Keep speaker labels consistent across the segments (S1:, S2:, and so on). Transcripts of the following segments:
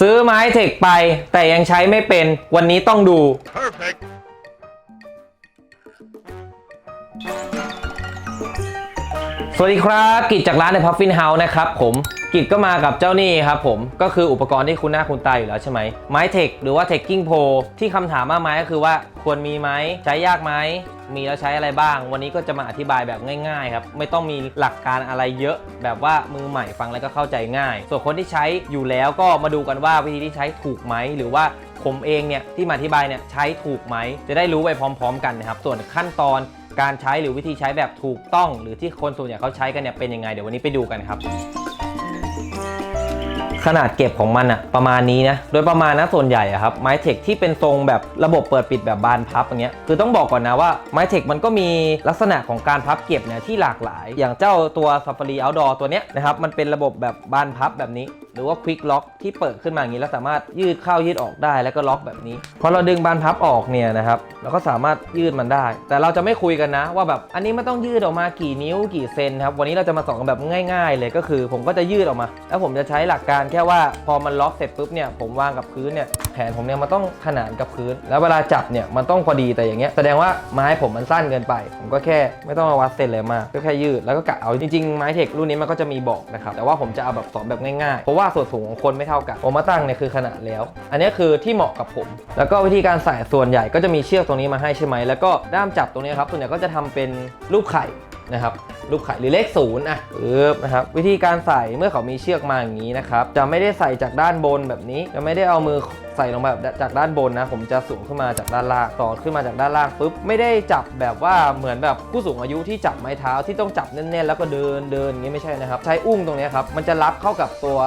S1: ซื้อไม้เทคไปแต่ยังใช้ไม่เป็นวันนี้ต้องดู
S2: Perfect.
S1: สวัสดีครับกิจจากร้านในพัฟฟินเฮาส์นะครับผมกิจก็มากับเจ้านี่ครับผมก็คืออุปกรณ์ที่คุณหน้าคุณตาอยู่แล้วใช่ไหมไม้เทคหรือว่าเทคกิ้งโพที่คำถามมากมายก็คือว่าควรมีไหมใช้ยากไหมมีแล้วใช้อะไรบ้าง วันนี้ก็จะมาอธิบายแบบง่ายๆครับไม่ต้องมีหลักการอะไรเยอะ แบบว่ามือใหม่ฟังแล้วก็เข้าใจง่าย ส่วนคนที่ใช้อยู่แล้วก็มาดูกันว่าวิธีที่ใช้ถูกไหมหรือว่าผมเองเนี่ยที่มาอธิบายเนี่ยใช้ถูกไหมจะได้รู้ไปพร้อม ๆ กันนะครับส่วนขั้นตอน การใช้หรือวิธีใช้แบบถูกต้อง หรือที่คนส่วนใหญ่เขาใช้กันเนี่ยเป็นยังไงเดี๋ยววันนี้ไปดูกันครับ ขนาดเก็บของมันอะประมาณนี้นะโดยประมาณนะส่วนใหญ่อะครับไม้เทคที่เป็นทรงแบบระบบเปิดปิดแบบบานพับอย่างเงี้ยคือต้องบอกก่อนนะว่าไม้เทคมันก็มีลักษณะของการพับเก็บเนี่ยที่หลากหลาย อย่างเจ้าตัว Safari Outdoor ตัวเนี้ยนะครับมันเป็นระบบแบบบานพับแบบนี้ หรือว่า Quick Lock ที่เปิดขึ้นมาอย่างนี้แล้วสามารถยืดเข้ายืดออกได้แล้วก็ล็อกแบบนี้พอเราดึงบานพับออกเนี่ยนะครับเราก็สามารถยืดมันได้ แต่เราจะไม่คุยกันนะ ว่าแบบอันนี้ไม่ต้องยืดออกมากี่นิ้วกี่เซนครับวันนี้เราจะมาสอนกันแบบง่าย ๆ เลยก็คือ ผมก็จะยืดออกมา แล้วผมจะใช้หลักการแค่ว่าพอมันล็อกเสร็จปุ๊บเนี่ยผมวางกับพื้นเนี่ยแขนผมเนี่ยมันต้องขนานกับพื้น แล้วเวลาจับเนี่ยมันต้องพอดีแต่อย่างเงี้ยแสดงว่าไม้ผมมันสั้นเกินไป ผมก็แค่ไม่ต้องมาวัดเซนเลยมากก็แค่ยืดแล้วก็กะเอาจริงๆไม้เทครุ่นนี้มันก็จะมีบอกนะครับแต่ว่าผมจะเอาแบบสอนแบบง่ายๆเพราะว่าส่วนสูงของคนไม่เท่ากันผมมาตั้งเนี่ยคือขนาดแล้ว อันนี้คือที่เหมาะกับผม แล้วก็วิธีการใส่ส่วนใหญ่ก็จะมีเชือกตรงนี้มาให้ใช่ไหมแล้วก็ด้ามจับตรงนี้ครับส่วนใหญ่ก็จะทำเป็นรูปไข่ นะครับรูปไข่หรือเลขศูนย์อะปึ๊บนะครับวิธีการใส่เมื่อเขามีเชือกมาอย่างนี้นะครับจะไม่ได้ใส่จากด้านบนแบบนี้ จะไม่ได้เอามือใส่ลงแบบจากด้านบนนะ ผมจะสูงขึ้นมาจากด้านล่างต่อขึ้นมาจากด้านล่างปุ๊บไม่ได้จับแบบว่าเหมือนแบบผู้สูงอายุที่จับไม้เท้าที่ต้องจับแน่นๆแล้วก็เดินเดินอย่างนี้ไม่ใช่นะครับ ใช้อุ้งตรงนี้ครับมันจะรับเข้ากับตัว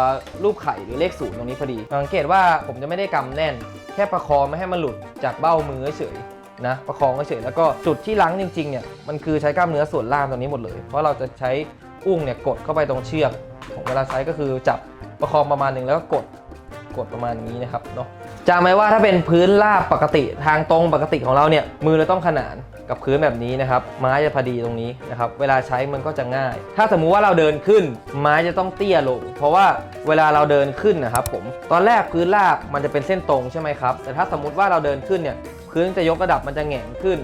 S1: รูปไข่หรือเลขศูนย์ตรงนี้พอดีสังเกตว่าผมจะไม่ได้กำแน่น แค่ประคองไม่ให้มันหลุดจากเบ้ามือเฉย นะประคองเฉยแล้วก็จุดที่ล้างจริงๆเนี่ยมันคือใช้กล้ามเนื้อส่วนล่างตรงนี้หมดเลย เพราะเราจะใช้อุ้งเนี่ยกดเข้าไปตรงเชือกของเวลาใช้ก็คือจับประคองประมาณหนึ่งแล้วก็กดกดประมาณนี้นะครับเนาะจำไว้ว่าถ้าเป็นพื้นราบปกติทางตรงปกติของเราเนี่ยมือเราต้องขนานกับพื้นแบบนี้นะครับไม้จะพอดีตรงนี้นะครับเวลาใช้มันก็จะง่าย ถ้าสมมุติว่าเราเดินขึ้น ไม้จะต้องเตี้ยลง เพราะว่าเวลาเราเดินขึ้นนะครับผมตอนแรกพื้นราบมันจะเป็นเส้นตรงใช่ไหมครับแต่ถ้าสมมุติว่าเราเดินขึ้นเนี่ย พื้นจะยกระดับมันจะแหง่งขึ้น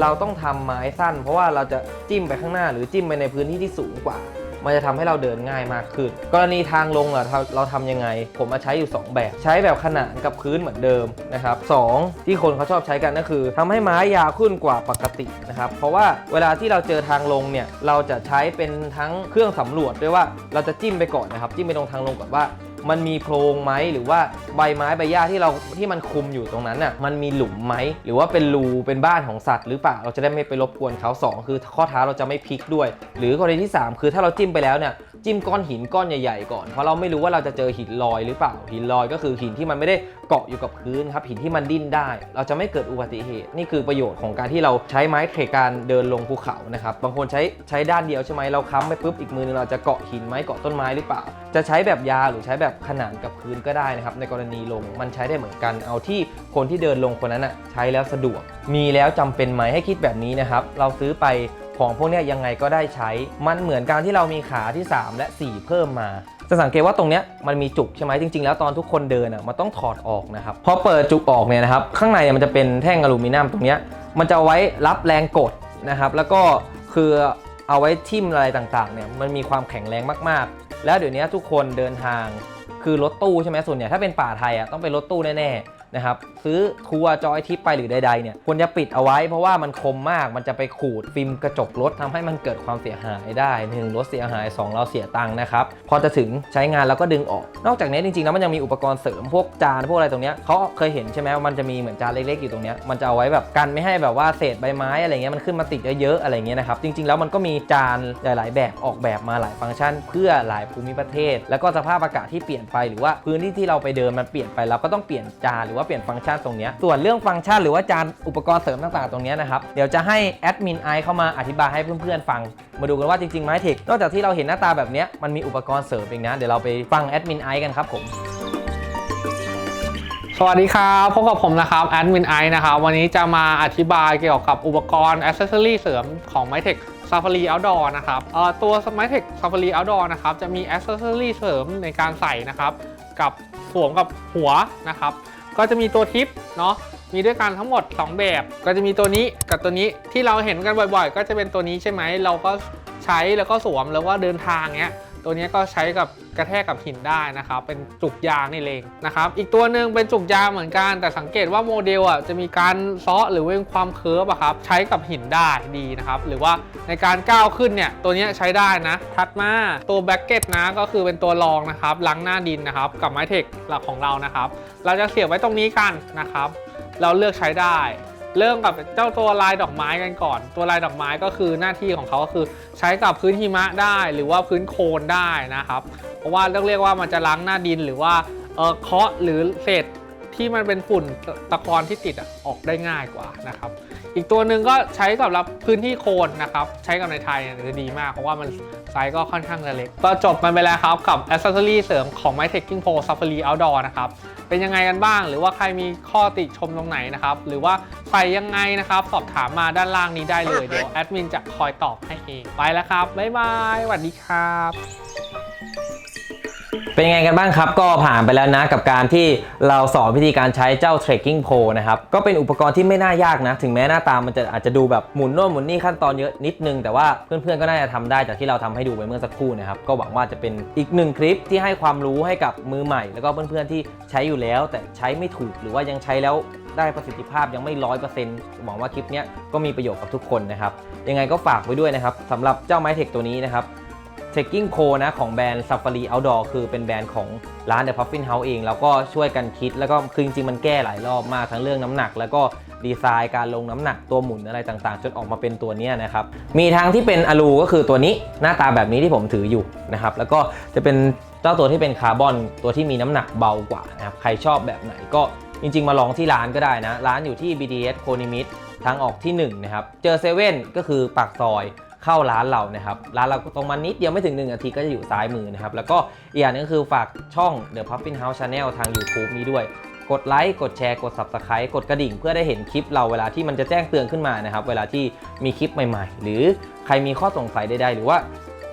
S1: เราต้องทำไม้สั้น เพราะว่าเราจะจิ้มไปข้างหน้าหรือจิ้มไปในพื้นที่ที่สูงกว่า มันจะทำให้เราเดินง่ายมากขึ้น กรณีทางลงอะเราเราทำยังไง ผมมาใช้อยู่ 2 แบบ ใช้แบบขนานกับพื้นเหมือนเดิมนะครับสองที่คนเขาชอบใช้กันก็คือทำให้ไม้ยาวขึ้นกว่าปกตินะครับเพราะว่าเวลาที่เราเจอทางลงเนี่ยเราจะใช้เป็นทั้งเครื่องสำรวจด้วยว่าเราจะจิ้มไปก่อนนะครับจิ้มไปตรงทางลงก่อนว่า มันมีโพรงไหมหรือว่าใบไม้ใบหญ้าที่เราที่มันคุมอยู่ตรงนั้นน่ะมันมีหลุมไหมหรือว่าเป็นรูเป็นบ้านของสัตว์หรือเปล่าเราจะได้ไม่ไปรบกวนเขาสองคือข้อเท้าเราจะไม่พลิกด้วย หรือกรณีที่ 3 คือถ้าเราจิ้มไปแล้วเนี่ยจิ้มก้อนหินก้อนใหญ่ๆก่อน เพราะเราไม่รู้ว่าเราจะเจอหินลอยหรือเปล่า หินลอยก็คือหินที่มันไม่ได้เกาะอยู่กับพื้นครับ หินที่มันดิ้นได้ เราจะไม่เกิดอุบัติเหตุ นี่คือประโยชน์ของการที่เราใช้ไม้เทการเดินลงภูเขานะครับ บางคนใช้ใช้ด้านเดียวใช่ไหมเราค้ำไปปุ๊บอีกมือนึงเราจะเกาะหินไหมเกาะต้นไม้หรือเปล่า จะใช้แบบยาหรือใช้แบบขนานกับพื้นก็ได้นะครับ ในกรณีลงมันใช้ได้เหมือนกัน เอาที่คนที่เดินลงคนนั้นอะใช้แล้วสะดวก มีแล้วจำเป็นไหมให้คิดแบบนี้นะครับ เราซื้อไปของพวกนี้ยังไงก็ได้ใช้ มันเหมือนการที่เรามีขาที่ 3 และ 4 เพิ่มมา จะสังเกตว่าตรงเนี้ยมันมีจุกใช่ไหมจริง ๆ แล้วตอนทุกคนเดินอะมันต้องถอดออกนะครับ พอเปิดจุกออกเนี่ยนะครับ ข้างในเนี่ยมันจะเป็นแท่งอลูมิเนียมตรงเนี้ยมันจะไว้รับแรงกดนะครับ แล้วก็คือเอาไว้ทิ่มอะไรต่างๆเนี่ยมันมีความแข็งแรงมากๆ แล้วเดี๋ยวนี้ทุกคนเดินทางคือรถตู้ใช่ไหมส่วนใหญ่ถ้าเป็นป่าไทยอะต้องเป็นรถตู้แน่ๆ นะครับซื้อทัวร์จอยทิปไปหรือใดๆเนี่ยควรจะปิดเอาไว้เพราะว่ามันคมมากมันจะไปขูดฟิล์มกระจกรถทำให้มันเกิดความเสียหายได้หนึ่งรถเสียหายสองเราเสียตังค์นะครับพอจะถึงใช้งานเราก็ดึงออก นอกจากนี้จริงๆแล้วมันยังมีอุปกรณ์เสริมพวกจานพวกอะไรตรงเนี้ยเขาเคยเห็นใช่ไหมว่ามันจะมีเหมือนจานเล็กๆอยู่ตรงเนี้ยมันจะเอาไว้แบบกันไม่ให้แบบว่าเศษใบไม้อะไรเงี้ยมันขึ้นมาติดเยอะๆอะไรเงี้ยนะครับจริงๆแล้วมันก็มีจานหลายๆ แบบออกแบบมาหลายฟังก์ชัน เพื่อหลายภูมิประเทศ แล้วก็สภาพอากาศที่เปลี่ยนไปหรือว่าพื้นที่ที่เราไปเดินมันเปลี่ยนไปเราก็ต้องเปลี่ยนจานหรือว่าเปลี่ยนฟังก์ชันตรงนี้ส่วนเรื่องฟังก์ชันหรือว่าจานอุปกรณ์เสริมต่างๆตรงนี้นะครับเดี๋ยวจะให้แอดมินไอเข้ามาอธิบายให้เพื่อนๆฟัง มาดูกันว่าจริงๆไม้เทคนอกจากที่เราเห็นหน้าตาแบบนี้มันมีอุปกรณ์เสริมอีกนะเดี๋ยวเราไปฟังแอดมินไอกันครับผม
S3: สวัสดีครับพบกับผมนะครับแอดมินไอนะครับวันนี้จะมาอธิบายเกี่ยวกับอุปกรณ์อ c เซ s ซอรี่เสริมของ m y t e c h Safari Outdoor นะครับตัว m y t e c h Safari Outdoor นะครับจะมีอ c เซ s ซอรี่เสริมในการใส่นะครับกับสวมกับหัวนะครับ ก็จะมีตัวทิปเนาะมีด้วยกันทั้งหมด 2 แบบ ก็จะมีตัวนี้กับตัวนี้ที่เราเห็นกันบ่อยๆ ก็จะเป็นตัวนี้ใช่ไหมเราก็ใช้แล้วก็สวมแล้วก็เดินทางเงี้ยตัวนี้ก็ใช้กับ กระแทกกับหินได้นะครับเป็นจุกยางนี่เองนะครับอีกตัวหนึ่งเป็นจุกยางเหมือนกัน แต่สังเกตว่าโมเดลอะจะมีการซ้อหรือเว้งความเคิร์ฟอะครับใช้กับหินได้ดีนะครับหรือว่าในการก้าวขึ้นเนี่ยตัวนี้ใช้ได้นะถัดมาตัวแบ็กเก็ตนะก็คือเป็นตัวรองนะครับล้างหน้าดินนะครับกับไม้เทคหลักของเรานะครับเราจะเสียบไว้ตรงนี้กันนะครับเราเลือกใช้ได้เริ่มกับเจ้าตัวลายดอกไม้กันก่อน ตัวลายดอกไม้ก็คือหน้าที่ของเขาก็คือใช้กับพื้นหิมะได้ หรือว่าพื้นโคลนได้นะครับ เพราะว่าเรียกเรียกว่ามันจะล้างหน้าดินหรือว่าเออเคาะหรือเศษที่มันเป็นฝุ่นตะกอนที่ติดอะออกได้ง่ายกว่านะครับ อีกตัวหนึ่งก็ใช้กับรับพื้นที่โคนนะครับ ใช้กับในไทยเนี่ยจะดีมาก เพราะว่ามันไซส์ก็ค่อนข้างจะเล็ก ก็จบมันไปแล้วครับกับ a c c e s s o r y เสริมของ m y t e c h King Pro Safari Outdoor นะครับ เป็นยังไงกันบ้าง หรือว่าใครมีข้อติชมตรงไหนนะครับ หรือว่าใส่ยังไงนะครับ สอบถามมาด้านล่างนี้ได้เลย เดี๋ยวแอดมินจะคอยตอบให้เอง ไปแล้วครับ บ๊ายบายสวัสดีครับ
S1: เป็นยังไงกันบ้างครับ ก็ผ่านไปแล้วนะกับการที่เราสอนวิธีการใช้เจ้า Trekking Pro นะครับ ก็เป็นอุปกรณ์ที่ไม่น่ายากนะ ถึงแม้หน้าตามันจะอาจจะดูแบบหมุนโน่นหมุนนี่ขั้นตอนเยอะนิดนึง แต่ว่าเพื่อนๆก็น่าจะทำได้จากที่เราทำให้ดูไปเมื่อสักครู่นะครับ ก็หวังว่าจะเป็นอีกหนึ่งคลิปที่ให้ความรู้ให้กับมือใหม่ แล้วก็เพื่อนๆที่ใช้อยู่แล้ว แต่ใช้ไม่ถูกหรือว่ายังใช้แล้วได้ประสิทธิภาพยังไม่ร้อยเปอร์เซ็นต์หวังว่าคลิปนี้ก็มีประโยชน์กับทุกคนนะครับยังไงก็ฝากไว้ด้วยนะครับสำหรับเจ้าไม้เทคตัวนี้นะครับ Trekking Pro นะของแบรนด์ Safari Outdoor คือเป็นแบรนด์ของร้าน The Puffin House เอง แล้วก็ช่วยกันคิดแล้วก็คือจริงๆมันแก้หลายรอบมากทั้งเรื่องน้ำหนัก แล้วก็ดีไซน์การลงน้ำหนักตัวหมุนอะไรต่างๆ จนออกมาเป็นตัวนี้นะครับ มีทั้งที่เป็นอะลูก็คือตัวนี้หน้าตาแบบนี้ที่ผมถืออยู่นะครับแล้วก็จะเป็นเจ้าตัวที่เป็นคาร์บอนตัวที่มีน้ำหนักเบากว่านะครับใครชอบแบบไหนก็จริงๆ มาลองที่ร้านก็ได้นะ ร้านอยู่ที่ BTS โคนิมิตทางออกที่หนึ่งนะครับเจอเซเว่นก็คือปากซอย เข้าร้านเรานะครับร้านเราตรงมานิดเดียวไม่ถึง 1 นาทีก็จะอยู่ซ้ายมือนะครับแล้วก็อีกอย่างหนึงคือฝากช่อง The Puffin House Channel ทาง YouTube นี้ด้วยกดไลค์ กดแชร์ กด Subscribe กดกระดิ่งเพื่อได้เห็นคลิปเราเวลาที่มันจะแจ้งเตือนขึ้นมานะครับ เวลาที่มีคลิปใหม่ ๆ หรือใครมีข้อสงสัยใดๆ หรือว่า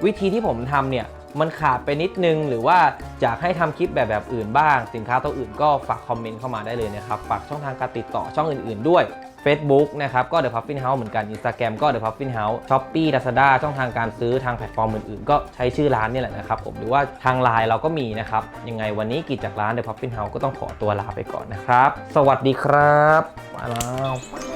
S1: วิธีที่ผมทำเนี่ย มันขาดไปนิดนึง หรือว่าอยากให้ทำคลิปแบบแบบอื่นบ้าง สินค้าตัวอื่นก็ฝากคอมเมนต์เข้ามาได้เลยนะครับ ฝากช่องทางการติดต่อช่องอื่น ๆ ด้วย Facebook นะครับก็ The Puffin House เหมือนกัน Instagram ก็ The Puffin House Shopee Lazada ช่องทางการซื้อทางแพลตฟอร์มอื่นๆ ก็ใช้ชื่อร้านนี่แหละนะครับผมหรือว่าทางไลน์เราก็มีนะครับ ยังไงวันนี้กิจจากร้าน The Puffin House ก็ต้องขอตัวลาไปก่อนนะครับ สวัสดีครับมาแล้ว